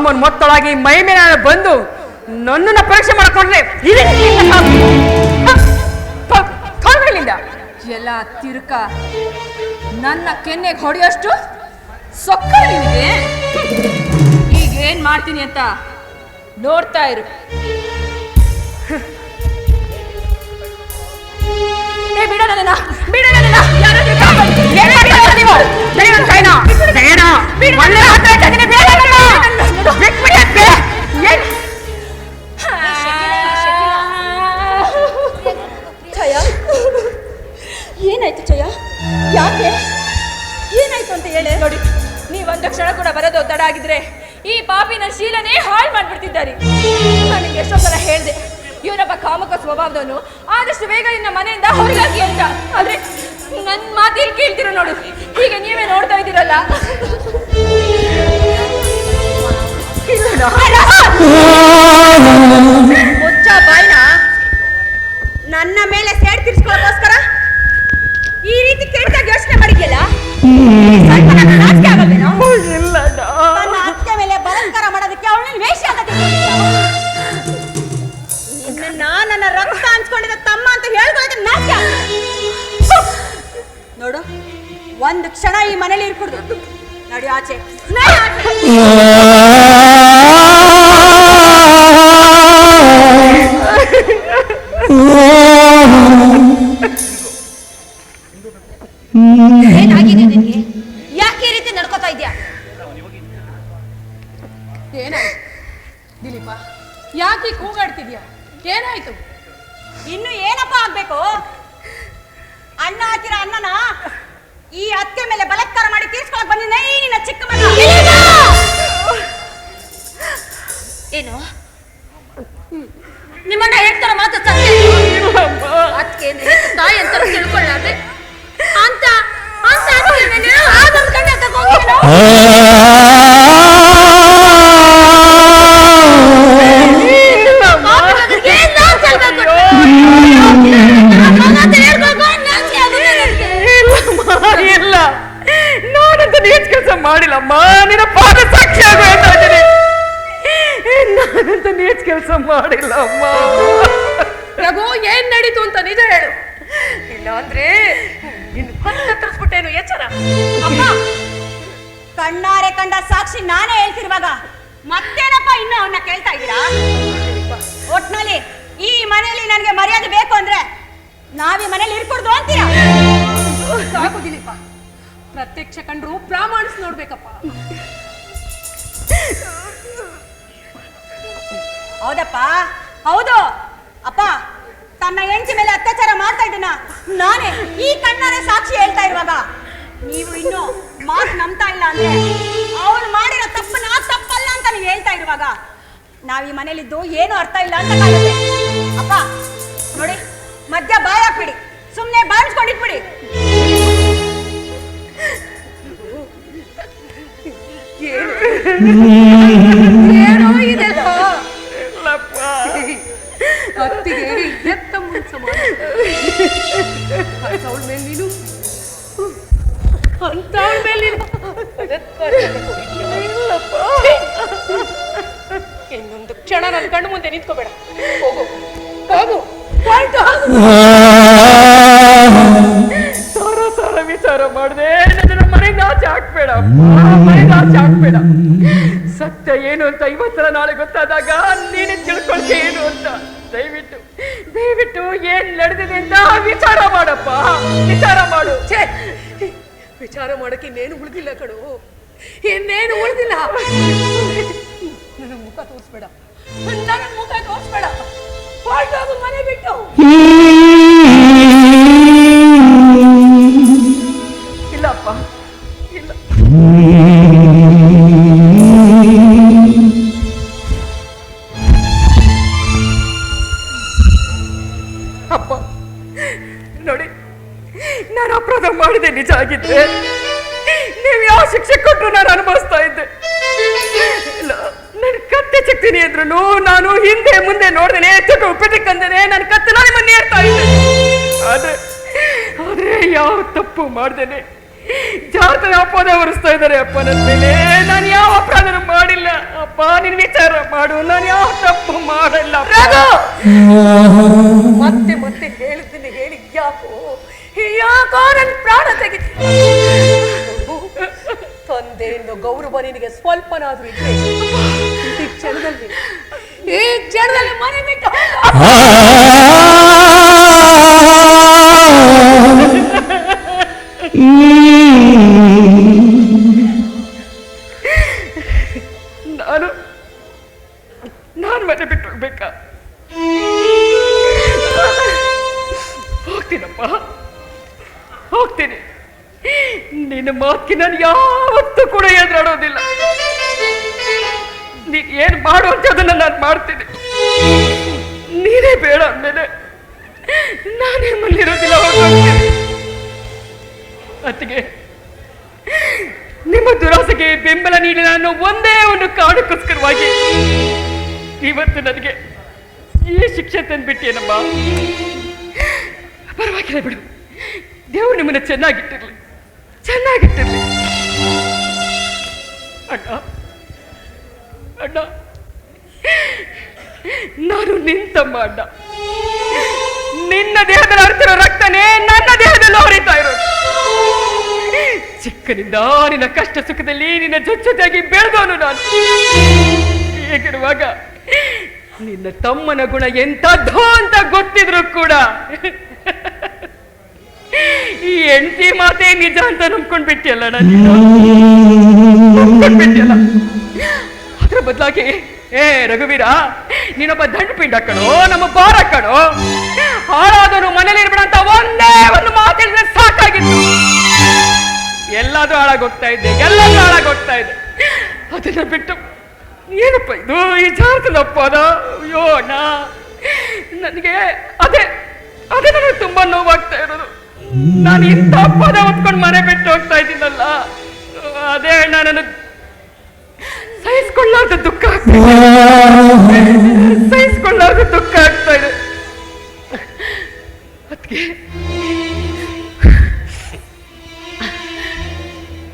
Common ಮೊತ್ತಳಾಗಿ ಮೈ ಮೇಲೆ ಬಂದು ನನ್ನನ್ನ ಪರೀಕ್ಷೆ ಮಾಡಿಕೊಂಡ್ರೆ ಎಲ್ಲ ತಿರುಕ ನನ್ನ ಕೆನ್ನೆಗೆ ಹೊಡೆಯೋಷ್ಟು ಸೊಕ್ಕ ನಿನಗೆ. ಈಗ ಏನ್ ಮಾಡ್ತೀನಿ ಅಂತ ನೋಡ್ತಾ ಇರು. ಬಿಡ ನನ್ನ ಬಿಡ ನನ್ನ ಈ ಶೀಲನೆ ಹಾಳು ಮಾಡ್ಬಿಡ್ತಿದ್ದಾರೆ. ನನಗೆ ಎಷ್ಟೋ ಸಲ ಹೇಳಿದೆ ಇವನೊಬ್ಬ ಕಾಮಕ ಸ್ವಭಾವದವನು ಆದಷ್ಟು ಬೇಗ ಇನ್ನ ಮನೆಯಿಂದ ಹೊರಗಾಗಿ ಅಂತ. ಆದ್ರೆ ನನ್ನ ಮಾತಿಲ್ ಕೇಳ್ತಿರೋ ನೋಡು ಹೀಗೆ ನೀವೇ ನೋಡ್ತಾ ಇದ್ದೀರಲ್ಲ. ಮುಚ್ಚ ಬಾಯ್ನ. ನನ್ನ ಮೇಲೆ ಸೇಡ್ ತಿರ್ಸ್ಕೊಳ್ಳೋಕೋಸ್ಕರ ಈ ರೀತಿ ಕೇಳ್ತಾ ಯೋಚನೆ ಮಾಡಿದ್ಯಲ್ಲ? ಸ್ವಲ್ಪ ನಾಚಿಕೆ ಆಗಲ್ವೇನೋ? ನನ್ನ ವೇಷ ನನ್ನ ರಕ್ತ ಹಂಚ್ಕೊಂಡಿದ್ದ ತಮ್ಮ ಅಂತ ನಾಚಿಕೆ ಆಗ್ತದೆ. ನೋಡು, ಒಂದು ಕ್ಷಣ ಈ ಮನೇಲಿ ಇರ್ಕೊಡ್ದು. ನಡಿ ಆಚೆ. ಏನಾಗಿದೆ ನಿನ್ಗೆ? ಯಾಕೆ ಈ ರೀತಿ ನಡ್ಕೋತಾ ಇದ್ಯಾ? ಏನಾಯ್ತು? ದಿಲೀಪ ಯಾಕೆ ಕೂಗಾಡ್ತಿದ್ಯಾ? ಏನಾಯ್ತು? ಇನ್ನು ಏನಪ್ಪ ಆಗ್ಬೇಕು? ಅಣ್ಣ ಹಾಕಿರ ಅಣ್ಣನ ಈ ಅತ್ತೆ ಮೇಲೆ ಬಲತ್ಕಾರ ಮಾಡಿ ತೀರ್ಸ್ಕೊಳಕ್ ಬಂದಿದ್ದೆ. ನಿನ್ನ ಚಿಕ್ಕ ಮಗ. ಏನು? ನಿಮ್ಮಣ್ಣ ಹೇಳ್ತಾರ ಮಾತು ಅದಕ್ಕೆ ತಾಯಿ ಅಂತ ತಿಳ್ಕೊಳ್ಳಾರ್ದೆ. ಅಂತ ಅಂತ ಮಾಡಿಲ್ಲಮ್ಮ ರಘು ಏನ್ ನಡೀತು ಅಂತ ನಿಜ ಹೇಳು. ಇಲ್ಲ ಅಂದ್ರೆ ನಿನ್ನ ಹತ್ತರಿಸ್ಬಿಟ್ಟೇನು ಎಚ್ಚರ ಅಮ್ಮ. ಕಣ್ಣಾರೆ ಕಂಡ ಸಾಕ್ಷಿ ನಾನೇ ಹೇಳ್ತಿರುವಾಗ ಮತ್ತೇನಪ್ಪ ಇನ್ನು ಅವನ್ನ ಕೇಳ್ತಾ ಇದ್ದೀರಾ? ಒಟ್ನಲ್ಲಿ ಈ ಮನೆಯಲ್ಲಿ ನನಗೆ ಮರ್ಯಾದೆ ಬೇಕು ಅಂದ್ರೆ ನಾವೀ ಮನೇಲಿ ಇರ್ಕೊಡ್ದು ಅಂತೀರಾ? ಸಾಕು ದಿಲೀಪ ಪ್ರತ್ಯಕ್ಷ ಕಂಡ್ರು ಪ್ರಾಮಾಣಿಸ್ ನೋಡ್ಬೇಕಪ್ಪ. ಹೌದಪ್ಪ? ಹೌದು. ಅಪ್ಪ, ತನ್ನ ಹೆಂಡತಿ ಮೇಲೆ ಅತ್ಯಾಚಾರ ಮಾಡ್ತಾ ಇದ್ದೀನ. ನಾನೇ ಈ ಕಣ್ಣಾರೆ ಸಾಕ್ಷಿ ಹೇಳ್ತಾ ಇರುವಾಗ ನೀವು ಇನ್ನು ಮಾತು ನಂಬ್ತಾ ಇಲ್ಲ ಅಂದ್ರೆ ಅವಳು ಮಾಡಿರೋ ನಾ ತಪ್ಪಲ್ಲ ಅಂತ ನೀವು ಹೇಳ್ತಾ ಇರುವಾಗ ನಾವ್ ಈ ಮನೇಲಿದ್ದು ಏನು ಅರ್ಥ ಇಲ್ಲ ಅಂತ ಕಾಣುತ್ತೆ ಅಪ್ಪ, ನೋಡಿ, ಮಧ್ಯ ಬಾಯ್ ಹಾಕ್ಬಿಡಿ. ಸುಮ್ಮನೆ ಬಾಯಿಸ್ಕೊಂಡಿಟ್ಬಿಡಿ ಏನೋ? ಏನು ಇಲ್ಲಪ್ಪ ಅತ್ತಿಗೆ ಎತ್ತ ಮುನ್ಸ ಅವಳ ಮೇಲೆ ನೀನು. ಅಂತ ಅವಳ ಮೇಲೆ ನೀನು. ಇನ್ನೊಂದು ಕ್ಷಣ ನನ್ನ ಕಣ್ಣು ಮುಂದೆ ನಿಂತ್ಕೋಬೇಡ. ಹೋಗು. ಹೋಗು. ಸಾರ ಸಾರ, ವಿಚಾರ ಮಾಡಿದೆ. ನನ್ನ ಮನೆಗೆ ಆಚೆ ಹಾಕ್ಬೇಡ. ಮನೆಗೆ ಆಚೆ ಹಾಕ್ಬೇಡ. ಸತ್ಯ ಏನು ಅಂತ ಇವತ್ತರ ನಾಳೆ ಗೊತ್ತಾದಾಗ ನೀನೆ ತಿಳ್ಕೊಳ್ತೆ ಏನು ಅಂತ. ದಯವಿಟ್ಟು ದಯವಿಟ್ಟು ಏನ್ ನಡೆದಿದೆ ಅಂತ ವಿಚಾರ ಮಾಡಪ್ಪ. ವಿಚಾರ ಮಾಡು. ಛೇ, ವಿಚಾರ ಮಾಡಕ್ಕೆ ಇನ್ನೇನು ಉಳಿದಿಲ್ಲ ಕಣು. ಇನ್ನೇನು ಉಳಿದಿಲ್ಲ. ನನ್ನ ಮುಖ ತೋರಿಸ್ಬೇಡ. ನನ್ನ ಮುಖ ತೋರಿಸ್ಬೇಡ. ಹೊರ್ಟೋಗು ಮನೆ ಬಿಟ್ಟು. ಚಿಕ್ತೀನಿ ನಾನು ಹಿಂದೆ ಮುಂದೆ ನೋಡ್ದೇನೆ ಚಟು ಉಪ್ಪಿಟ್ಟಕ್ಕಂದೇನೆ ನನ್ನ ಕತ್ತಲಲ್ಲಿ ನಾನು ಮನೆ ಏರ್ತಾ ಇದ್ದೆ. ಆದ್ರೆ ಆದ್ರೆ ಯಾವ ತಪ್ಪು ಮಾಡ್ದೇನೆ? ಜಾತ್ರೆ ಅಪ್ಪನೇ ಹೊರಿಸ್ತಾ ಇದ್ದಾರೆ ಅಪ್ಪ ನನ್ನ ಮೇಲೆ. ನಾನು ಯಾವ ಅಪರಾಧನೂ ಮಾಡಿಲ್ಲ. ಅಪ್ಪ ನಿನ್ ವಿಚಾರ ಮಾಡು. ನಾನು ಯಾವ ತಪ್ಪು ಮಾಡಲ್ಲ ಮತ್ತೆ ಮತ್ತೆ ಹೇಳ್ತೀನಿ ಹೇಳಿ ಯಾಕೋ? ಯಾಕೋ ನನ್ನ ಪ್ರಾಣ ತೆಗಿತಿ ಎನ್ನುವ ಗೌರವ ನಿನಗೆ ಸ್ವಲ್ಪನಾದ್ರೂ ಇದೆ ಈ ಕ್ಷಣದಲ್ಲಿ ಈ ಕ್ಷಣದಲ್ಲಿ ಮನೆ ಬಿಟ್ಟು ನಿನ್ನ ಮಾತಿಗೆ ನಾನು ಯಾವತ್ತೂ ಕೂಡ ಎದುರಾಡೋದಿಲ್ಲ. ನೀನ್ ಏನ್ ಮಾಡು ಅಂತ ಅದನ್ನ ನಾನು ಮಾಡ್ತೀನಿ. ನೀನೇ ಬೇಡ ಅಂದ್ಮೇಲೆ ನಾನೇ ಮಲ್ಲಿರೋದಿಲ್ಲ. ಅತ್ತಿಗೆ, ನಿಮ್ಮ ದುರಾಸೆಗೆ ಬೆಂಬಲ ನೀಡಿ ನಾನು ಒಂದೇ ಒಂದು ಕಾರಣಕ್ಕೋಸ್ಕರವಾಗಿ ಇವತ್ತು ನನಗೆ ಈ ಶಿಕ್ಷೆ ತಂದ್ಬಿಟ್ಟಿಯೇನಮ್ಮ? ಪರವಾಗಿಲ್ಲ ಬಿಡು. ದೇವರು ನಿಮ್ಮನ್ನು ಚೆನ್ನಾಗಿಟ್ಟಿರ್ಲಿ. ಚೆನ್ನಾಗಿಟ್ಟಿರ್ಲಿ ಅಣ್ಣ. ಅಣ್ಣ. ನಾನು ನಿಂತಮ್ಮ ಅಣ್ಣ. ನಿನ್ನ ದೇಹದಲ್ಲಿ ಹರಿತಿರೋ ರಕ್ತನೇ ನನ್ನ ದೇಹದಲ್ಲಿ ಹರಿತಾ ಇರೋದು. ಚಿಕ್ಕನಿಂದ ನಿನ್ನ ಕಷ್ಟ ಸುಖದಲ್ಲಿ ನಿನ್ನ ಜೊತೆಯಾಗಿ ಬೆಳೆದವನು ನಾನು. ಹೇಗಿರುವಾಗ ನಿನ್ನ ತಮ್ಮನ ಗುಣ ಎಂಥದ್ದು ಅಂತ ಗೊತ್ತಿದ್ರು ಕೂಡ ಈ ಹೆಂಡತಿ ಮಾತೇ ನಿಜ ಅಂತ ನಂಬ್ಕೊಂಡ್ಬಿಟ್ಟಿಯಲ್ಲ ನಾನು. ನಂಬ್ಕೊಂಡ್ಬಿಟ್ಟಿಯಲ್ಲ ಅದ್ರ ಬದಲಾಗಿ ಏ ರಘುವೀರ ನೀನೊಬ್ಬ ದಂಡ ಪಿಂಡ ಕಣೋ ನಮ್ಮ ಬಾರ ಕಣೋ. ಹಾಳಾದನು ಮನೇಲಿ ಇರ್ಬೇಡ ಅಂತ ಒಂದೇ ಒಂದು ಮಾತಿಲ್ಲದೆ ಸಾಕಾಗಿತ್ತು. ಎಲ್ಲಾದ್ರೂ ಹಾಳಾಗೋಗ್ತಾ ಇದ್ದೆ ಎಲ್ಲಾದ್ರೂ ಹಾಳಾಗೋಗ್ತಾ ಇದ್ದೆ. ಅದನ್ನ ಬಿಟ್ಟು ಏನಪ್ಪ ಇದು? ಈ ಜಾತದಪ್ಪ ಅದ? ಅಯ್ಯೋ ಅಣ್ಣ ನನಗೆ ಅದೇ ಅದೇ ನನಗೆ ತುಂಬಾ ನೋವಾಗ್ತಾ ಇರೋದು. ನಾನು ಇಂಥ ಪದ ಹೊತ್ಕೊಂಡು ಮನೆ ಬಿಟ್ಟು ಹೋಗ್ತಾ ಇದ್ದೀನಲ್ಲ. ಅದೇ ಅಣ್ಣ ನನಗೆ ಸಹಿಸ್ಕೊಳ್ಳಾರ್ದ ದುಃಖ ಸಹಿಸ್ಕೊಳ್ಳೋದು ದುಃಖ ಆಗ್ತಾ ಇದೆ. ಅದಕ್ಕೆ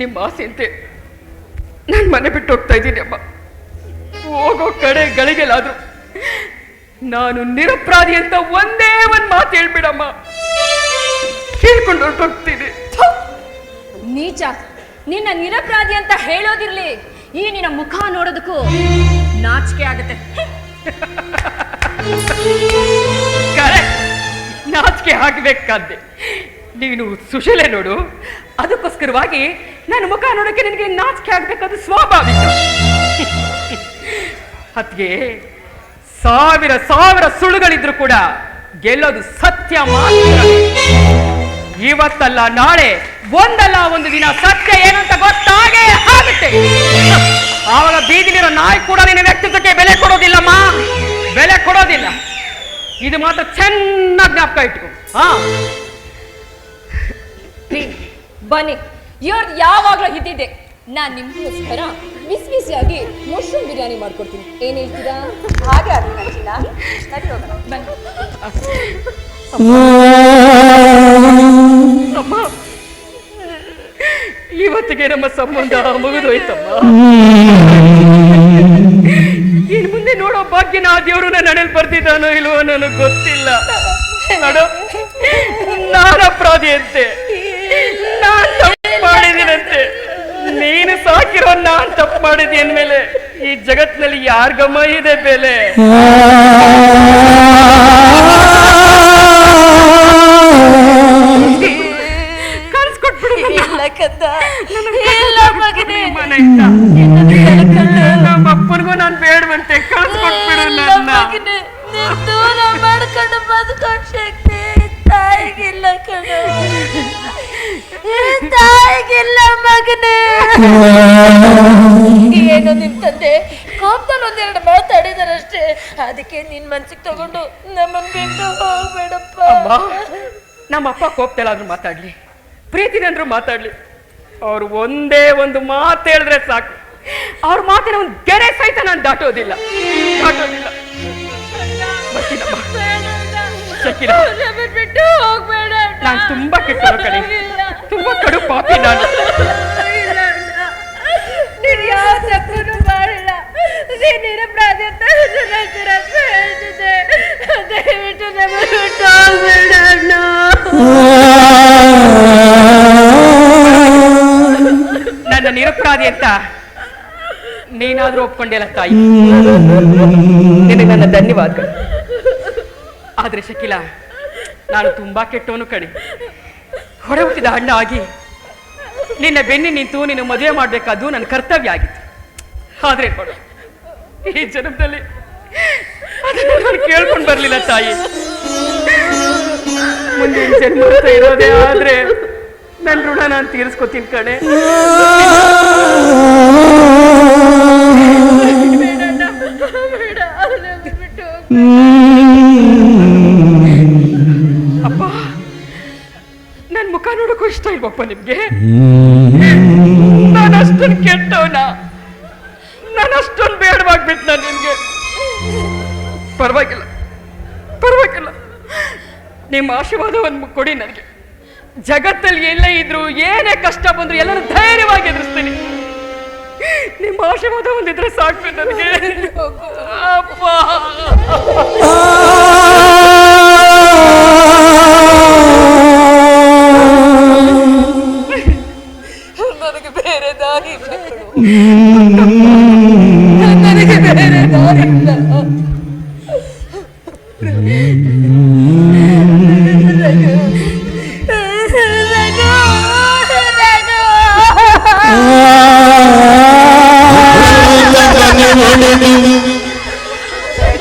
ನಿಮ್ಮ ಆಸೆಯಂತೆ ನಾನು ಮನೆ ಬಿಟ್ಟು ಹೋಗ್ತಾ ಇದ್ದೀನಿ ಅಮ್ಮ. ಹೋಗೋ ಕಡೆ ಗಳಿಗೆಲಾದ್ರು ನಾನು ನಿರಪರಾಧಿ ಅಂತ ಒಂದೇ ಒಂದು ಮಾತು ಹೇಳ್ಬಿಡಮ್ಮ. ಕೇಳ್ಕೊಂಡು ಹೊರಟೋಗ್ತೀನಿ. ನೀಚ ನಿನ್ನ ನಿರಪರಾಧಿ ಅಂತ ಹೇಳೋದಿರ್ಲಿ. ಈ ನಿನ್ನ ಮುಖ ನೋಡೋದಕ್ಕೂ ನಾಚಿಕೆ ಆಗುತ್ತೆ. ನಾಚಿಕೆ ಆಗ್ಬೇಕಾದ್ದೆ ನೀನು ಸುಶೀಲೆ ನೋಡು. ಅದಕ್ಕೋಸ್ಕರವಾಗಿ ನನ್ನ ಮುಖ ನೋಡೋಕೆ ನಿನಗೆ ನಾಚಿಕೆ ಆಗ್ಬೇಕಾದ ಸ್ವಾಭಾವಿಕ. ಅದ್ಗೆ ಸಾವಿರ ಸಾವಿರ ಸುಳ್ಳುಗಳಿದ್ರು ಕೂಡ ಗೆಲ್ಲೋದು ಸತ್ಯ ಮಾತ್ರ. ಇವತ್ತಲ್ಲ ನಾಳೆ ಒಂದಲ್ಲ ಒಂದು ದಿನ ಸತ್ಯ ಏನಂತ ಗೊತ್ತಾಗೇ ಆಗುತ್ತೆ. ಆವಾಗ ಬೀದಿಲಿರೋ ನಾಯಿ ಕೂಡ ನಿನ್ನ ವ್ಯಕ್ತಿತ್ವಕ್ಕೆ ಬೆಲೆ ಕೊಡೋದಿಲ್ಲಮ್ಮ. ಬೆಲೆ ಕೊಡೋದಿಲ್ಲ. ಇದು ಮಾತ್ರ ಚೆನ್ನಾಗಿ ಜ್ಞಾಪಕ ಇಟ್ಕೊ. ಹಾ? ಬನ್ನಿ. ಇವ್ರದ್ದು ಯಾವಾಗಲೂ ಇದ್ದಿದ್ದೆ. ನಾನ್ ನಿಮ್ಗೋಸ್ಕರ ಮಿಸ್ ಬಿಸಿಯಾಗಿ ಮಶ್ರೂಮ್ ಬಿರಿಯಾನಿ ಮಾಡ್ಕೊಡ್ತೀನಿ. ಏನ್ ಹೇಳ್ತೀರಾ? ಹಾಗೆ ಹೋಗೋಣ. ಬನ್ನಿ. ಅಮ್ಮ. ಇವತ್ತಿಗೆ ನಮ್ಮ ಸಂಬಂಧ ಮುಗಿದೋಯ್ತಮ್ಮ. ಇನ್ ಮುಂದೆ ನೋಡೋ ಭಾಗ್ಯನ ನಾ ದೇವರು ನನ್ನ ಬರ್ತಿದ್ದಾನೋ ಇಲ್ವೋ ನನಗೆ ಗೊತ್ತಿಲ್ಲ. ನೋಡು ನಾನು ಅಪರಾಧಿಯಂತೆ ನಾನ್ ತಪ್ಪು ಮಾಡಿದೀನಂತೆ ನೀನು ಸಾಕಿರೋ ನಾನ್ ತಪ್ಪು ಮಾಡಿದ್ದೆ ಅಂದ್ಮೇಲೆ ಈ ಜಗತ್ತಿನಲ್ಲಿ ಯಾರ್ಗಮ್ಮ ಇದೆ ಬೆಲೆ? ಕಳ್ಸ್ಕೊಟ್ಬಿಡು ನನ್ನ. ಇಲ್ಲ ಕಂದ ಇಲ್ಲ ಮಗನೇ. ನಮ್ಮ ಅಪ್ಪನಿಗೂ ನಾನು ಬೇಡವಂತೆ. ಕಳ್ಸ್ಕೊಟ್ಬಿಡು ನನ್ನ. ದೂರ ಮಾಡ್ಕೊಂಡು ಬದುಕೋ ಶಕ್ತಿ ತಾಯಿಗಿಲ್ಲ ಕಣ. ತಾಯಿಗಿಲ್ಲ ಮಗನೇ. ಏನು ನಿಮ್ ತಂದೆ? ಕೋಪದಲ್ಲಿ ಒಂದೆರಡು ಮಾತಾಡಿದಾರಷ್ಟೇ. ಅದಕ್ಕೆ ನಿನ್ ಮನ್ಸಿಗೆ ತಗೊಂಡು ನಮ್ಮನ್ ಬಿಟ್ಟು ಹೋಗ್ಬೇಡಪ್ಪ. ಅಮ್ಮ ನಮ್ಮ ಅಪ್ಪ ಕೋಪ್ತಲ್ಲಾದ್ರೂ ಮಾತಾಡ್ಲಿ ಪ್ರೀತಿನಂದ್ರು ಮಾತಾಡ್ಲಿ. ಅವ್ರು ಒಂದೇ ಒಂದು ಮಾತು ಹೇಳಿದ್ರೆ ಸಾಕು. ಅವ್ರ ಮಾತಿನ ಒಂದು ಗೆರೆ ಸಹಿತ ನಾನು ದಾಟೋದಿಲ್ಲ. ದಾಟೋದಿಲ್ಲ. ನಮ್ಮನ್ ಬಿಟ್ಟು ಹೋಗ್ಬೇಡ ಅಣ್ಣ. ನಾನು ತುಂಬಾ ಕೆಟ್ಟ ಕಡೆ. ತುಂಬಾ ಕಡು ಪಾಪಿ ನಾನು ಯಾವ ತಪ್ಪನು ಮಾಡಿಲ್ಲ ನನ್ನ ನಿರಪರಾಧಿ ಅಂತ ನೀನಾದ್ರೂ ಒಪ್ಕೊಂಡಿಲ್ಲ ತಾಯಿ. ನಿನಗೆ ನನ್ನ ಧನ್ಯವಾದಗಳು. ಆದ್ರೆ ಶಕಿಲ, ನಾನು ತುಂಬಾ ಕೆಟ್ಟವನು ಕಣೆ. ಹೊಡೆ ಹುಟ್ಟಿದ ಅಣ್ಣ ಆಗಿ ನಿನ್ನ ಬೆನ್ನಿ ನಿಂತು ನಿನ್ನ ಮದುವೆ ಮಾಡಬೇಕಾದ್ದು ನನ್ನ ಕರ್ತವ್ಯ ಆಗಿತ್ತು. ಆದ್ರೆ ನೋಡು ಈ ಜನ್ಮದಲ್ಲಿ ಕೇಳ್ಕೊಂಡು ಬರ್ಲಿಲ್ಲ ತಾಯಿ. ಮುಂದೆ ಜನ್ಮ ಇರೋದೇ ಆದ್ರೆ ನನ್ನ ಋಣ ನಾನು ತೀರಿಸ್ಕೊತೀನಿ ಕಣೆ. ಅಪ್ಪ ನನ್ನ ಮುಖ ನೋಡಕ್ಕೂ ಇಷ್ಟ ಇಲ್ವಪ್ಪ ನಿಮ್ಗೆ? ನಾನು ಅಷ್ಟೊಂದು ಕೆಟ್ಟವನ? ನಾನು ಅಷ್ಟೊಂದು ಬೇಡವಾಗ್ಬಿಟ್ಟು ನಾನು ನಿಮಗೆ ಪರವಾಗಿಲ್ಲ. ಪರವಾಗಿಲ್ಲ. ನಿಮ್ಮ ಆಶೀರ್ವಾದವನ್ನು ಕೊಡಿ ನನಗೆ. ಜಗತ್ತಲ್ಲಿ ಎಲ್ಲೇ ಇದ್ರು ಏನೇ ಕಷ್ಟ ಬಂದ್ರು ಎಲ್ಲರೂ ಧೈರ್ಯವಾಗಿ ಎದುರಿಸ್ತೀನಿ. ನಿಮ್ಮ ಆಶೀರ್ವಾದ ಒಂದಿದ್ರೆ ಸಾಕು ನನಗೆ. ಅಪ್ಪ. ನನಗೆ ಬೇರೆ ದಾರಿ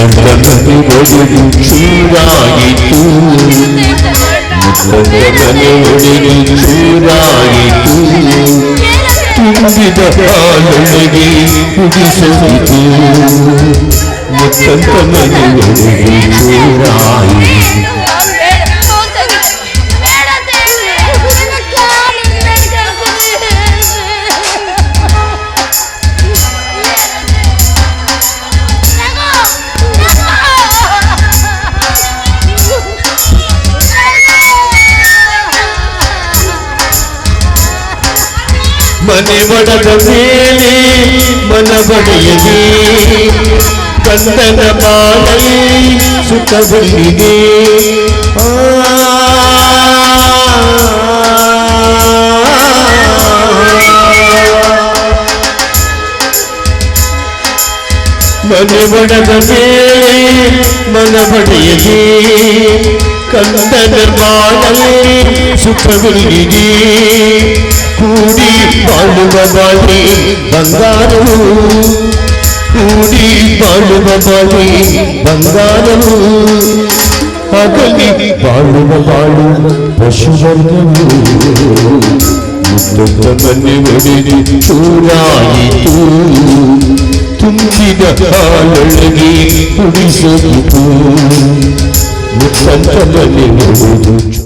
ಮನೆ ಒಡೆದು ಚೂರಾಯಿತು ಮನೆ ಒಡೆದು ಚೂರಾಯಿತು ತುಂಬಿದ ಹಾಲೊಳಗೆ ಕುಡಿಸೋದಿತು ಮುತ್ತಂತ ಮನೆ ಒಳಗೆ ಮೇಲೆ ಮನ ಬಡಿಯಲಿ ಕಂದನ ಬಾಳಲಿ ಸುಖ ಆ ಮನೆ ಬಡದ ಮೇಲೆ ಮನ ಬಡಿಯಲಿ ಕಂದನ ಬಾಳಲಿ ಸುಖವಿಲ್ಲಿದೆ ಕೂಡಿ ಬಾಳುವ ಬಾಳಿ ಬಂಗಾರವು ಕೂಡಿ ಬಾಳುವ ಬಾಳಿ ಬಂಗಾರವು ಅಗಲಿ ಬಾಳುವ ಬಾಳು ಪಶುವರ್ಗವು ಮುತ್ತದ ಮನೆ ಒಡೆದು ಚೂರಾಯಿತು ತುಂಬಿದ ಹಾಲೊಳಗೆ ಕುಡಿಸೋದಿತು ಮುತ್ತಂತ ಮನೆ ಒಡೆದು